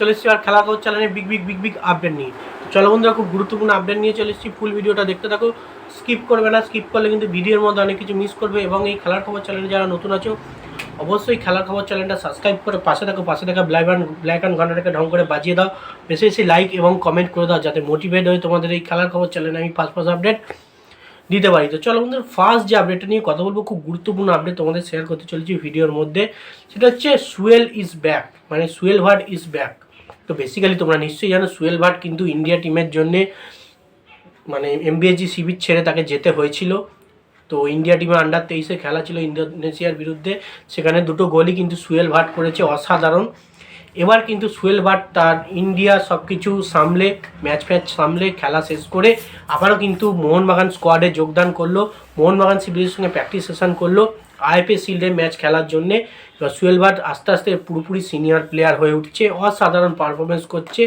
চলে এসেছি আর খেলা খবর চ্যানেলে big big big big update নিয়ে। চলো বন্ধুরা, খুব গুরুত্বপূর্ণ আপডেট নিয়ে চলে এসেছি। ফুল ভিডিওটা দেখতে থাকো। স্কিপ করবে না স্কিপ করলে কিন্তু ভিডিওর মধ্যে অনেক কিছু মিস করবে এবং এই খেলার খবর চ্যানেলে যারা নতুন আছো, অবশ্যই খেলার খবর চ্যানেলটা সাবস্ক্রাইব করে পাশে থাকো, পাশে থাকা ব্ল্যাক অ্যান্ড ব্ল্যাক অ্যান্ড ঘন্টাটাকে ঢং করে বাজিয়ে দাও। বেশি বেশি লাইক এবং কমেন্ট করে দাও যাতে মোটিভেট হয়ে তোমাদের এই খেলার খবর চ্যানেলে আমি ফার্স্ট ফার্স্ট আপডেট দিতে পারি। তো চলো বন্ধুরা ফার্স্ট যে আপডেটটা নিয়ে কথা বলব, খুব গুরুত্বপূর্ণ আপডেট তোমাদের শেয়ার করতে চলেছি ভিডিওর মধ্যে। সেটা হচ্ছে সুয়েল ইজ ব্যাক মানে সুয়েল ভাট ইজ ব্যাক তো বেসিক্যালি তোমরা নিশ্চয়ই জানো, সুয়েল ভাট কিন্তু ইন্ডিয়া টিমের জন্যে মানে এমবিএসজি শিবির ছেড়ে তাকে যেতে হয়েছিল। তো ইন্ডিয়া টিমে আন্ডার তেইশে খেলা ছিল ইন্দোনেশিয়ার বিরুদ্ধে। সেখানে দুটো গোলই কিন্তু সুয়েল ভাট করেছে, অসাধারণ। এবার কিন্তু সুয়েল ভাট তার ইন্ডিয়া সব কিছু সামলে ম্যাচ ফ্যাচ সামলে, খেলা শেষ করে আবারও কিন্তু মোহনবাগান স্কোয়াডে যোগদান করল। মোহনবাগান শিবিরের সঙ্গে প্র্যাকটিস সেশন করল। আইপি শিল্ডে ম্যাচ খেলার জন্যে এবার সুয়েল ভাট আস্তে আস্তে পুরোপুরি সিনিয়র প্লেয়ার হয়ে উঠছে, অসাধারণ পারফরমেন্স করছে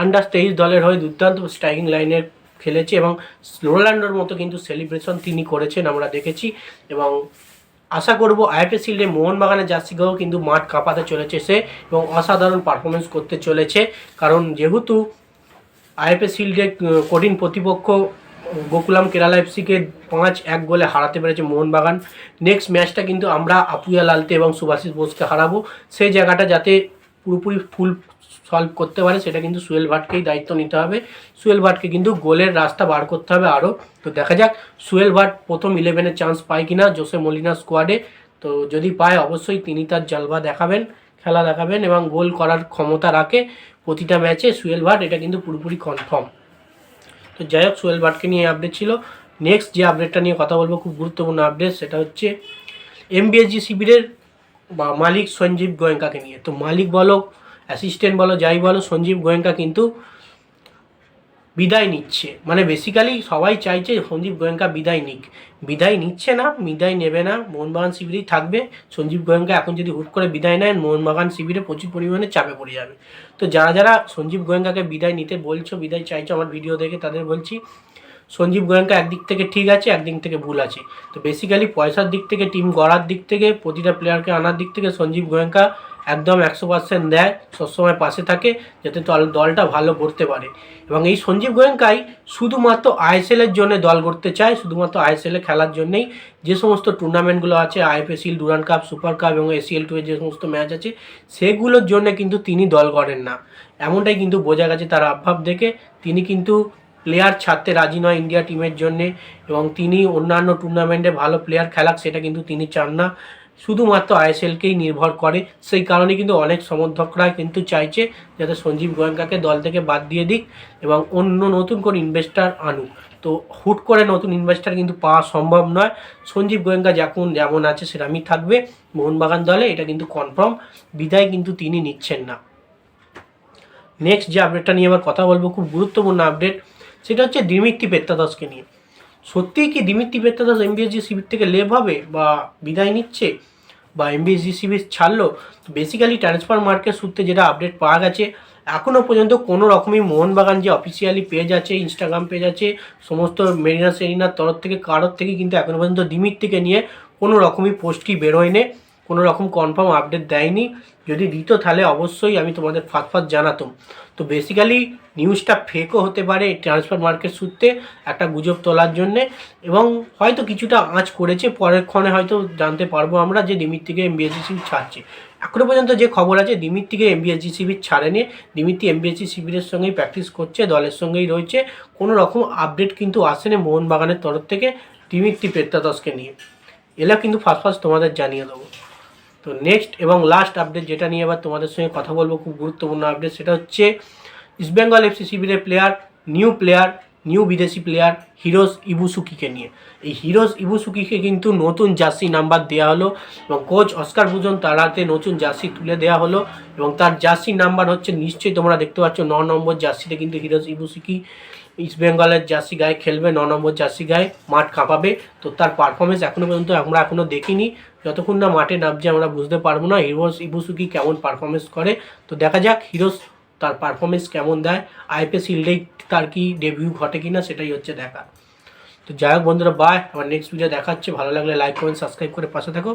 আন্ডার তেইশ দলের হয়ে দুর্দান্ত স্ট্রাইকিং লাইনের খেলেছে এবং রোনাল্ডোর মতো কিন্তু সেলিব্রেশন তিনি করেছেন আমরা দেখেছি এবং আশা করব আইপি শিল্ডে মোহনবাগানের জার্সিকেও কিন্তু মাঠ কাঁপাতে চলেছে সে এবং অসাধারণ পারফরমেন্স করতে চলেছে। কারণ যেহেতু আইপি শিল্ডে কঠিন প্রতিপক্ষ গোকুলাম কেরালা এফসিকে পাঁচ এক গোলে হারাতে পেরেছে মোহনবাগান। নেক্সট ম্যাচটা কিন্তু আমরা আপুয়া লালতে এবং সুভাষিস বোসকে হারাবো। সেই জায়গাটা যাতে পুরোপুরি ফুল সলভ করতে পারে, সেটা কিন্তু সুয়েল ভাটকেই দায়িত্ব নিতে হবে। সুয়েল ভাটকে কিন্তু গোলের রাস্তা বার করতে হবে আরও তো দেখা যাক, সুয়েল ভাট প্রথম ইলেভেনের চান্স পায় কি না জোসে মলিনা স্কোয়াডে তো যদি পায়, অবশ্যই তিনি তার জালবা দেখাবেন, খেলা দেখাবেন এবং গোল করার ক্ষমতা রাখে প্রতিটা ম্যাচে সুয়েল ভাট, এটা কিন্তু পুরোপুরি কনফার্ম তো যাই হোক, সোহেল ভাটকে নিয়ে আপডেট ছিল। নেক্সট যে আপডেটটা নিয়ে কথা বলব, খুব গুরুত্বপূর্ণ আপডেট সেটা হচ্ছে এমবিএসজি শিবিরের বা মালিক সঞ্জীব গোয়েঙ্কাকে নিয়ে। তো মালিক বলো অ্যাসিস্ট্যান্ট বলো, যাই বলো, সঞ্জীব গোয়েঙ্কা কিন্তু বিদায় নিচ্ছে। মানে বেসিক্যালি সবাই চাইছে সঞ্জীব গোয়েঙ্কা বিদায় নিক। বিদায় নিচ্ছে না, বিদায় নেবে না। মোহনবাগান শিবিরেই থাকবে। সঞ্জীব গোয়েঙ্কা এখন যদি হুট করে বিদায় নেন, মোহনবাগান শিবিরে প্রচুর পরিমাণে চাপে পড়ে যাবে। তো যারা যারা সঞ্জীব গোয়েঙ্কাকে বিদায় নিতে বলছো, বিদায় চাইছো, আমার ভিডিও দেখে তাদের বলছি, সঞ্জীব গোয়েঙ্কা একদিক থেকে ঠিক আছে, একদিক থেকে ভুল আছে। তো বেসিক্যালি পয়সার দিক থেকে টিম গড়ার দিক থেকে, প্রতিটা প্লেয়ারকে আনার দিক থেকে সঞ্জীব গোয়েঙ্কা একদম একশো পার্সেন্ট দেয়, সবসময় পাশে থাকে যাতে দল, দলটা ভালো করতে পারে। এবং এই সঞ্জীব গোয়েঙ্কাই শুধুমাত্র আইএসএলের জন্য দল করতে চায়, শুধুমাত্র আইএসএলে খেলার জন্যই। যে সমস্ত টুর্নামেন্টগুলো আছে IPSL Durand cup, super cup এবং এসিএল টু যে সমস্ত ম্যাচ আছে, সেগুলোর জন্য কিন্তু তিনি দল করেন না। এমনটাই কিন্তু বোঝা গেছে তার আভাব দেখে। তিনি কিন্তু প্লেয়ার ছাড়তে রাজি নয় ইন্ডিয়া টিমের জন্যে এবং তিনি অন্যান্য টুর্নামেন্টে ভালো প্লেয়ার খেলাক, সেটা কিন্তু তিনি চান না। শুধুমাত্র আইএসএলকেই নির্ভর করে। সেই কারণে কিন্তু অনেক সমর্থকরা কিন্তু চাইছে যাতে সঞ্জীব গোয়েঙ্কাকে দল থেকে বাদ দিয়ে দিক এবং অন্য নতুন করে ইনভেস্টার আনুক। তো হুট করে নতুন ইনভেস্টার কিন্তু পাওয়া সম্ভব নয়। সঞ্জীব গোয়েঙ্কা যখন যেমন আছে সেরকমই থাকবে। মোহনবাগান দলে এটা কিন্তু কনফার্ম বিদায় কিন্তু তিনি নিচ্ছেন না। নেক্সট যে আপডেটটা নিয়ে আবার কথা বলব, খুব গুরুত্বপূর্ণ আপডেট সেটা হচ্ছে দিমিত্রি পেত্তাদাসকে নিয়ে। সত্যিই কি দিমিত্রি এম এমবিএসজি শিবির থেকে লেভ হবে বা বিদায় নিচ্ছে? বা এমবিএসজি শিবির ছাড়লো? বেসিক্যালি ট্রান্সফার মার্কেট সূত্রে যেটা আপডেট পাওয়া গেছে এখনও পর্যন্ত কোনো রকমই মোহনবাগান যে অফিসিয়ালি পেজ আছে ইনস্টাগ্রাম পেজ আছে, সমস্ত মেরিনা সেরিনার তরফ থেকে, কারোর থেকে কিন্তু এখনও পর্যন্ত দিমিত্রিকে নিয়ে কোনো রকমই পোস্টই বেরোয়নি কোনো রকম কনফার্ম আপডেট দেয়নি। যদি দিত তাহলে অবশ্যই আমি তোমাদের ফাঁক ফাঁক জানাতাম। তো বেসিক্যালি নিউজটা ফেকও হতে পারে ট্রান্সফার মার্কেট সূত্রে একটা গুজব তোলার জন্যে এবং হয়তো কিছুটা আঁচ করেছে, পরের ক্ষণে হয়তো জানতে পারব আমরা যে দিমিত্রিকে এমবিএসজি শিবির ছাড়ছে। এখনও পর্যন্ত যে খবর আছে দিমিত্রিকে এমবিএসজি শিবির ছাড়েনি। দিমিত্রি এমবিএসজি শিবিরের সঙ্গেই প্র্যাকটিস করছে, দলের সঙ্গেই রয়েছে। কোনো রকম আপডেট কিন্তু আসেনি মোহনবাগানের তরফ থেকে দিমিত্রি পেত্তাদসকে নিয়ে। এলা কিন্তু ফার্স্ট ফার্স্ট তোমাদের জানিয়ে দেবো। তো নেক্সট এবং লাস্ট আপডেট যেটা নিয়ে এবার তোমাদের সঙ্গে কথা বলব খুব গুরুত্বপূর্ণ আপডেট সেটা হচ্ছে ইস্টবেঙ্গল এফসি শিবিরের প্লেয়ার নিউ প্লেয়ার নিউ বিদেশি প্লেয়ার হিরোজ ইবুসুকিকে নিয়ে। এই হিরোজ ইবুসুকিকে কিন্তু নতুন জার্সি নাম্বার দেওয়া হলো এবং কোচ অস্কার ভুজন তার হাতে নতুন জার্সি তুলে দেওয়া হলো এবং তার জার্সি নাম্বার হচ্ছে নিশ্চয়ই তোমরা দেখতে পাচ্ছ ন নম্বর জার্সিতে কিন্তু হিরোজ ইবুসুকি ইস্ট বেঙ্গলের জার্সি গায়ে খেলবে, ন নম্বর জার্সি গায়ে মাঠ কাঁপাবে। তো তার পারফরমেন্স এখনও পর্যন্ত আমরা এখনও দেখিনি। যতক্ষণ না মাঠে নামছে আমরা বুঝতে পারব না হিরোজ ইবুসুকি কেমন পারফরমেন্স করে। তো দেখা যাক হিরোজ তার পারফরমেন্স কেমন দেয় আইপিএস হিল্ডে তার কি ডেবিউ ঘটে কি না সেটাই হচ্ছে দেখা তো যাই হোক বন্ধুরা বাই আমার নেক্সট ভিডিও দেখাচ্ছে। ভালো লাগলে লাইক কমেন্ট সাবস্ক্রাইব করে পাশে থাকো।